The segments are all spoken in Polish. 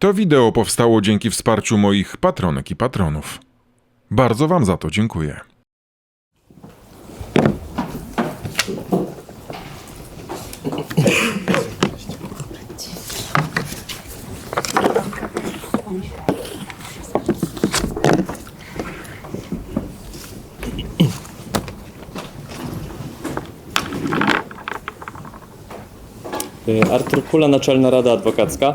To wideo powstało dzięki wsparciu moich patronek i patronów. Bardzo Wam za to dziękuję. Y, Artur Kula, Naczelna Rada Adwokacka.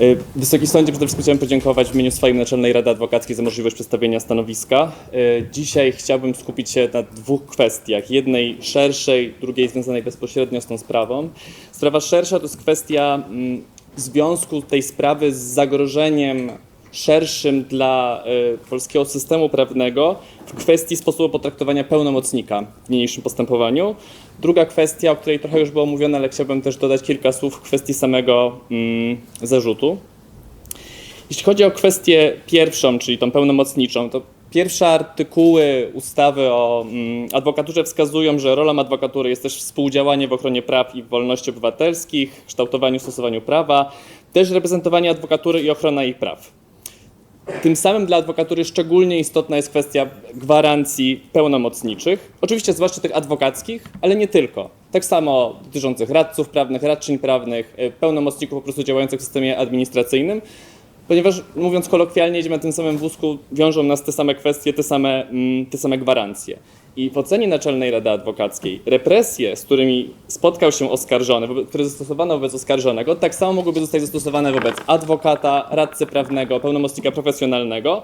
Y, Wysoki Sądzie, przede wszystkim chciałem podziękować w imieniu swojej Naczelnej Rady Adwokackiej za możliwość przedstawienia stanowiska. Y, Dzisiaj chciałbym skupić się na dwóch kwestiach. Jednej szerszej, drugiej związanej bezpośrednio z tą sprawą. Sprawa szersza to jest kwestia mm, związku tej sprawy z zagrożeniem szerszym dla y, polskiego systemu prawnego w kwestii sposobu potraktowania pełnomocnika w niniejszym postępowaniu. Druga kwestia, o której trochę już było mówione, ale chciałbym też dodać kilka słów w kwestii samego mm, zarzutu. Jeśli chodzi o kwestię pierwszą, czyli tą pełnomocniczą, to pierwsze artykuły ustawy o mm, adwokaturze wskazują, że rolą adwokatury jest też współdziałanie w ochronie praw i wolności obywatelskich, kształtowaniu, stosowaniu prawa, też reprezentowanie adwokatury i ochrona jej praw. Tym samym dla adwokatury szczególnie istotna jest kwestia gwarancji pełnomocniczych, oczywiście zwłaszcza tych adwokackich, ale nie tylko. Tak samo dotyczących radców prawnych, radczyń prawnych, y, pełnomocników po prostu działających w systemie administracyjnym, ponieważ mówiąc kolokwialnie, jedziemy na tym samym wózku, wiążą nas te same kwestie, te same, mm, te same gwarancje. I w ocenie Naczelnej Rady Adwokackiej represje, z którymi spotkał się oskarżony, które zastosowano wobec oskarżonego, tak samo mogłyby zostać zastosowane wobec adwokata, radcy prawnego, pełnomocnika profesjonalnego.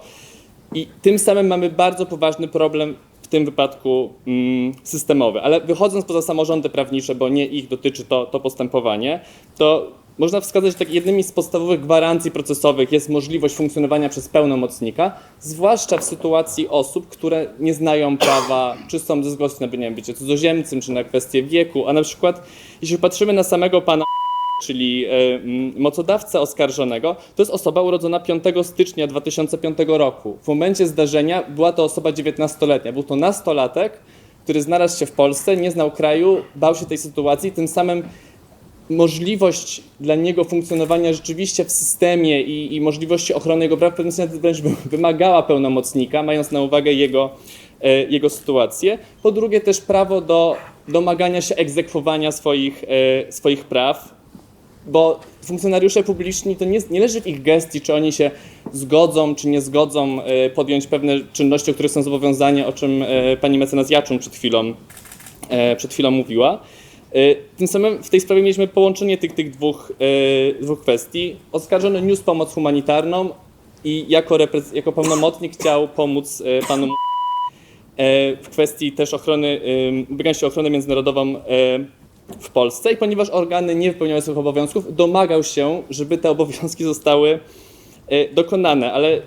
I tym samym mamy bardzo poważny problem w tym wypadku mm, systemowy. Ale wychodząc poza samorządy prawnicze, bo nie ich dotyczy to, to postępowanie, to można wskazać, że tak jednymi z podstawowych gwarancji procesowych jest możliwość funkcjonowania przez pełnomocnika, zwłaszcza w sytuacji osób, które nie znają prawa, czy są ze względu na nie wiem, bycie cudzoziemcem, czy na kwestię wieku, a na przykład jeśli patrzymy na samego pana czyli mm, mocodawcę oskarżonego, to jest osoba urodzona 5 stycznia 2005 roku. W momencie zdarzenia była to osoba 19-letnia. Był to nastolatek, który znalazł się w Polsce, nie znał kraju, bał się tej sytuacji, tym samym możliwość dla niego funkcjonowania rzeczywiście w systemie i, i możliwości ochrony jego praw w pewnym sensie wręcz wy- wymagała pełnomocnika, mając na uwagę jego, e, jego sytuację. Po drugie też prawo do domagania się egzekwowania swoich, e, swoich praw, bo funkcjonariusze publiczni to nie, nie leży w ich gestii, czy oni się zgodzą, czy nie zgodzą e, podjąć pewne czynności, o których są zobowiązani, o czym pani mecenas przed chwilą, przed chwilą mówiła. E, Tym samym w tej sprawie mieliśmy połączenie tych, tych dwóch, e, dwóch kwestii. Oskarżony niósł pomoc humanitarną i jako, jako pełnomocnik chciał pomóc e, panu w kwestii też ochrony, ym, ubiegania się ochronę międzynarodową w Polsce i ponieważ organy nie wypełniały swoich obowiązków, domagał się, żeby te obowiązki zostały dokonane, ale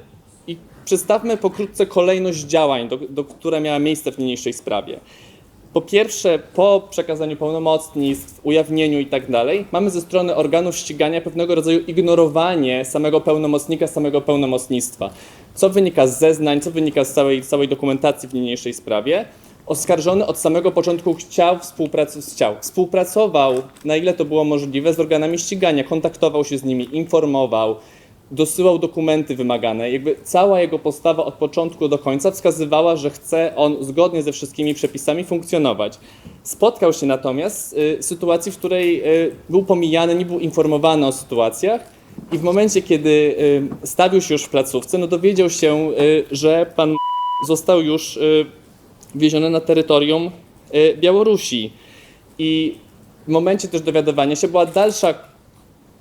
i przedstawmy pokrótce kolejność działań, do, do, która miała miejsce w niniejszej sprawie. Po pierwsze, po przekazaniu pełnomocnictw, ujawnieniu i tak dalej, mamy ze strony organów ścigania pewnego rodzaju ignorowanie samego pełnomocnika, samego pełnomocnictwa. Co wynika z zeznań, co wynika z całej, całej dokumentacji w niniejszej sprawie. Oskarżony od samego początku chciał współpracować, chciał, współpracował, na ile to było możliwe, z organami ścigania, kontaktował się z nimi, informował, dosyłał dokumenty wymagane. Jakby cała jego postawa od początku do końca wskazywała, że chce on zgodnie ze wszystkimi przepisami funkcjonować. Spotkał się natomiast y, z sytuacji, w której y, był pomijany, nie był informowany o sytuacjach i w momencie, kiedy y, stawił się już w placówce, no dowiedział się, y, że pan został już y, wieziony na terytorium y, Białorusi. I w momencie też dowiadywania się była dalsza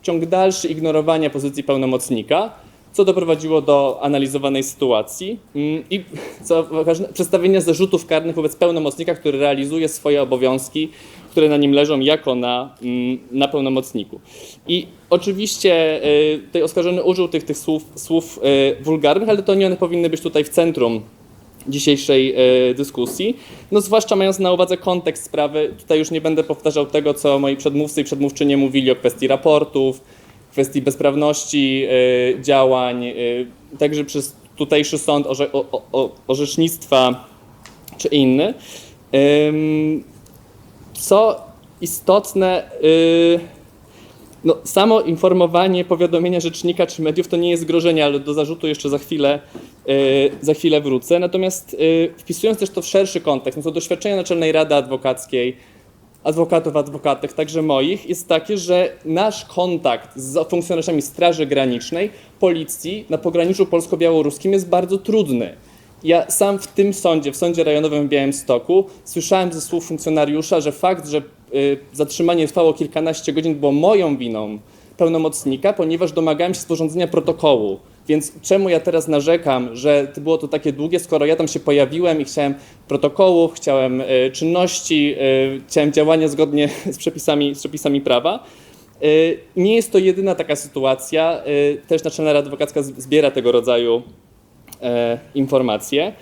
ciąg dalszy ignorowania pozycji pełnomocnika, co doprowadziło do analizowanej sytuacji mm, i co przedstawienia zarzutów karnych wobec pełnomocnika, który realizuje swoje obowiązki, które na nim leżą jako na, mm, na pełnomocniku. I oczywiście y, tutaj oskarżony użył tych, tych słów, słów y, wulgarnych, ale to nie one powinny być tutaj w centrum dzisiejszej e, dyskusji. No zwłaszcza mając na uwadze kontekst sprawy, tutaj już nie będę powtarzał tego, co moi przedmówcy i przedmówczynie mówili o kwestii raportów, kwestii bezprawności e, działań, e, także przez tutejszy sąd orze, o, o, orzecznictwa czy inny. Co istotne, y, No, samo informowanie, powiadomienia rzecznika czy mediów to nie jest grożenie, ale do zarzutu jeszcze za chwilę, yy, za chwilę wrócę. Natomiast yy, wpisując też to w szerszy kontekst, no to doświadczenie Naczelnej Rady Adwokackiej, adwokatów, adwokatek, także moich, jest takie, że nasz kontakt z funkcjonariuszami Straży Granicznej, policji na pograniczu polsko-białoruskim jest bardzo trudny. Ja sam w tym sądzie, w sądzie rejonowym w Białymstoku, słyszałem ze słów funkcjonariusza, że fakt, że zatrzymanie trwało kilkanaście godzin, było moją winą pełnomocnika, ponieważ domagałem się sporządzenia protokołu. Więc czemu ja teraz narzekam, że było to takie długie, skoro ja tam się pojawiłem i chciałem protokołów, chciałem y, czynności, y, chciałem działania zgodnie z przepisami, z przepisami prawa. Y, Nie jest to jedyna taka sytuacja. Y, Też Naczelna Rada Adwokacka zbiera tego rodzaju e, informacje.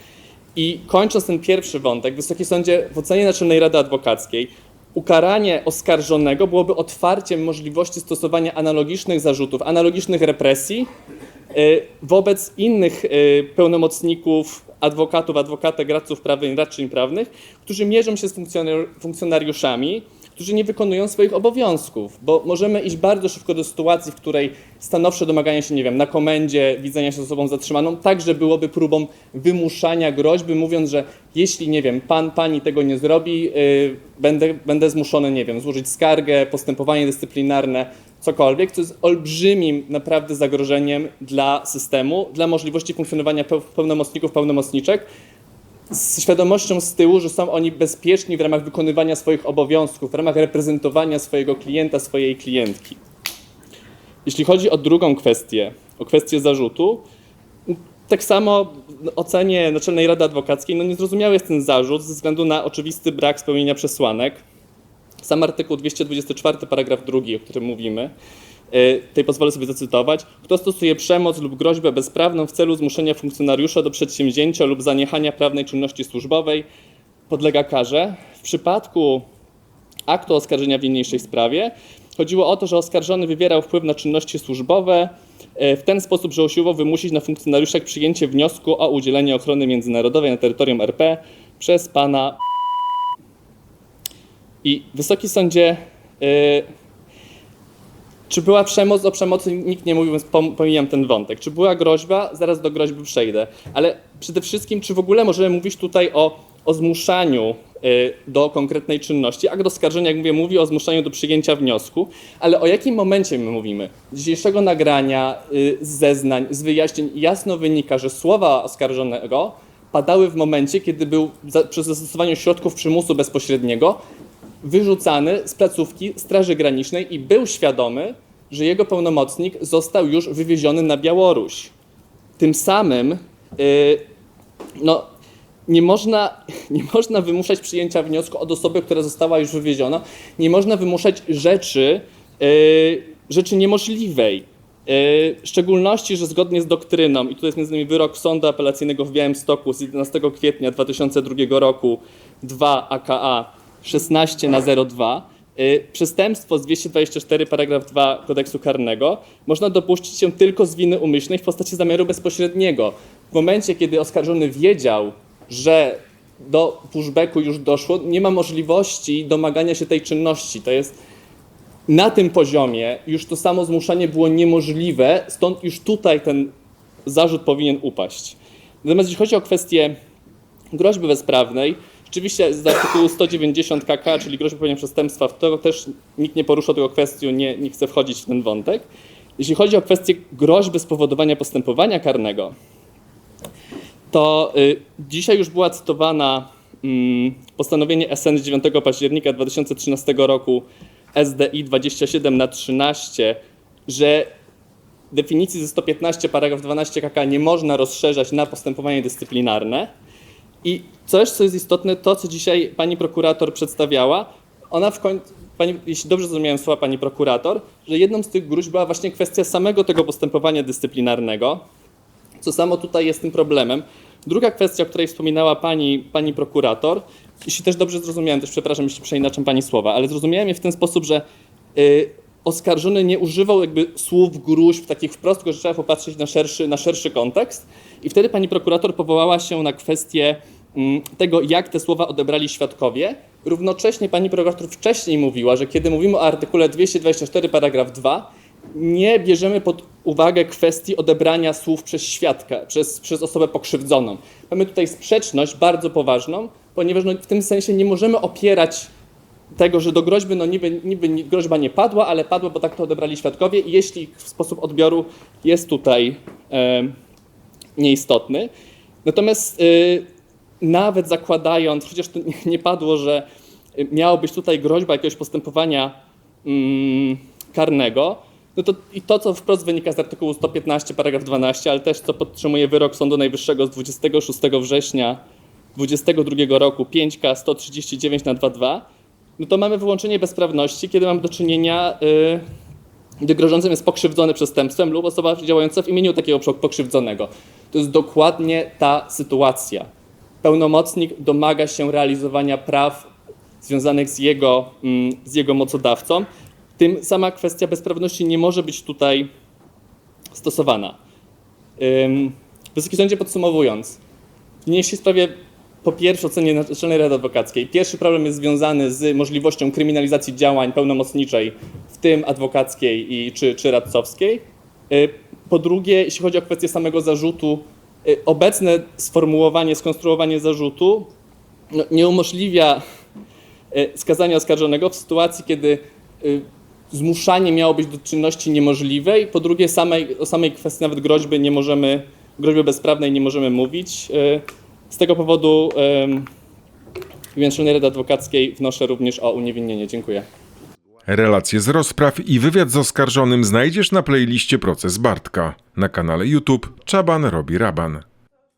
I kończąc ten pierwszy wątek, Wysoki Sądzie, w ocenie Naczelnej Rady Adwokackiej ukaranie oskarżonego byłoby otwarciem możliwości stosowania analogicznych zarzutów, analogicznych represji e, wobec innych e, pełnomocników, adwokatów, adwokatek, radców prawnych, radczyń prawnych, którzy mierzą się z funkcjonar- funkcjonariuszami, którzy nie wykonują swoich obowiązków, bo możemy iść bardzo szybko do sytuacji, w której stanowcze domaganie się, nie wiem, na komendzie, widzenia się z osobą zatrzymaną, także byłoby próbą wymuszania groźby, mówiąc, że jeśli, nie wiem, pan, pani tego nie zrobi, yy, będę, będę zmuszony, nie wiem, złożyć skargę, postępowanie dyscyplinarne, cokolwiek, co jest olbrzymim naprawdę zagrożeniem dla systemu, dla możliwości funkcjonowania peł- pełnomocników, pełnomocniczek, z świadomością z tyłu, że są oni bezpieczni w ramach wykonywania swoich obowiązków, w ramach reprezentowania swojego klienta, swojej klientki. Jeśli chodzi o drugą kwestię, o kwestię zarzutu, tak samo ocenie Naczelnej Rady Adwokackiej, no niezrozumiały jest ten zarzut ze względu na oczywisty brak spełnienia przesłanek. Sam artykuł 224, paragraf 2, o którym mówimy, tutaj pozwolę sobie zacytować. Kto stosuje przemoc lub groźbę bezprawną w celu zmuszenia funkcjonariusza do przedsięwzięcia lub zaniechania prawnej czynności służbowej, podlega karze. W przypadku aktu oskarżenia w niniejszej sprawie chodziło o to, że oskarżony wywierał wpływ na czynności służbowe e, w ten sposób, że usiłował wymusić na funkcjonariuszach przyjęcie wniosku o udzielenie ochrony międzynarodowej na terytorium RP przez pana i Wysoki Sądzie, y, czy była przemoc? O przemocy nikt nie mówił, więc pom- pomijam ten wątek. Czy była groźba? Zaraz do groźby przejdę. Ale przede wszystkim, czy w ogóle możemy mówić tutaj o, o zmuszaniu y, do konkretnej czynności? Akt oskarżenia, jak mówię, mówi o zmuszaniu do przyjęcia wniosku, ale o jakim momencie my mówimy? Z dzisiejszego nagrania, y, z zeznań, z wyjaśnień jasno wynika, że słowa oskarżonego padały w momencie, kiedy był przy zastosowaniu środków przymusu bezpośredniego wyrzucany z placówki Straży Granicznej i był świadomy, że jego pełnomocnik został już wywieziony na Białoruś. Tym samym y, no, nie, można, nie można wymuszać przyjęcia wniosku od osoby, która została już wywieziona. Nie można wymuszać rzeczy, y, rzeczy niemożliwej. Y, W szczególności, że zgodnie z doktryną, i tu jest między innymi wyrok Sądu Apelacyjnego w Białymstoku z 11 kwietnia 2002 roku 2 AKA 16 na 02, y, przestępstwo z 224 paragraf 2 kodeksu karnego można dopuścić się tylko z winy umyślnej w postaci zamiaru bezpośredniego. W momencie, kiedy oskarżony wiedział, że do pushbacku już doszło, nie ma możliwości domagania się tej czynności. To jest na tym poziomie już to samo zmuszanie było niemożliwe, stąd już tutaj ten zarzut powinien upaść. Natomiast jeśli chodzi o kwestię groźby bezprawnej, rzeczywiście z artykułu 190 KK, czyli groźby popełnienia przestępstwa, w to też nikt nie porusza tego kwestii, nie, nie chce wchodzić w ten wątek. Jeśli chodzi o kwestię groźby spowodowania postępowania karnego, to y, dzisiaj już była cytowana mm, postanowienie SN z 9 października 2013 roku SDI 27 na 13, że definicji ze 115 paragraf 12 KK nie można rozszerzać na postępowanie dyscyplinarne. I coś, co jest istotne, to co dzisiaj pani prokurator przedstawiała, ona w końcu, pani, jeśli dobrze zrozumiałem słowa pani prokurator, że jedną z tych gruźb była właśnie kwestia samego tego postępowania dyscyplinarnego, co samo tutaj jest tym problemem. Druga kwestia, o której wspominała pani, pani prokurator, jeśli też dobrze zrozumiałem, też przepraszam, jeśli przeinaczam pani słowa, ale zrozumiałem je w ten sposób, że y, oskarżony nie używał jakby słów gruźb takich wprost, tylko że trzeba popatrzeć na szerszy, na szerszy kontekst. I wtedy pani prokurator powołała się na kwestię tego, jak te słowa odebrali świadkowie. Równocześnie pani prokurator wcześniej mówiła, że kiedy mówimy o artykule 224 paragraf 2, nie bierzemy pod uwagę kwestii odebrania słów przez świadka, przez, przez osobę pokrzywdzoną. Mamy tutaj sprzeczność bardzo poważną, ponieważ no, w tym sensie nie możemy opierać tego, że do groźby no niby, niby ni- groźba nie padła, ale padła, bo tak to odebrali świadkowie i jeśli sposób odbioru jest tutaj e, nieistotny. Natomiast y, nawet zakładając, chociaż to nie- padło, że miała być tutaj groźba jakiegoś postępowania mm, karnego, no to i to, co wprost wynika z artykułu 115, paragraf 12, ale też co podtrzymuje wyrok Sądu Najwyższego z 26 września 2022 roku 5K 139 na 22, no to mamy wyłączenie bezprawności, kiedy mamy do czynienia y, gdy grożącym jest pokrzywdzony przestępstwem lub osoba działająca w imieniu takiego pok- pokrzywdzonego. To jest dokładnie ta sytuacja. Pełnomocnik domaga się realizowania praw związanych z jego, mm, z jego mocodawcą. Tym sama kwestia bezprawności nie może być tutaj stosowana. Wysoki Sądzie podsumowując, w niniejszej sprawie po pierwsze ocenie Naczelnej Rady Adwokackiej. Pierwszy problem jest związany z możliwością kryminalizacji działań pełnomocniczej, w tym adwokackiej i, czy, czy radcowskiej. Y, Po drugie, jeśli chodzi o kwestię samego zarzutu, obecne sformułowanie, skonstruowanie zarzutu no, nie umożliwia y, skazania oskarżonego w sytuacji, kiedy y, zmuszanie miało być do czynności niemożliwej. Po drugie, samej, o samej kwestii nawet groźby nie możemy, groźby bezprawnej nie możemy mówić. Y, Z tego powodu w Naczelnej Rady Adwokackiej wnoszę również o uniewinnienie. Dziękuję. Relacje z rozpraw i wywiad z oskarżonym znajdziesz na playliście Proces Bartka na kanale YouTube Czaban robi raban.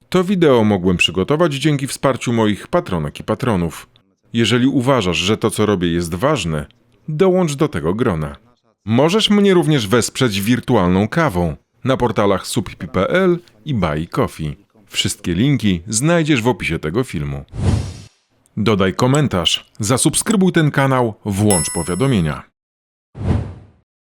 To wideo mogłem przygotować dzięki wsparciu moich patronek i patronów. Jeżeli uważasz, że to co robię jest ważne, dołącz do tego grona. Możesz mnie również wesprzeć wirtualną kawą na portalach subpi.pl i Buy Coffee. Wszystkie linki znajdziesz w opisie tego filmu. Dodaj komentarz, zasubskrybuj ten kanał, włącz powiadomienia.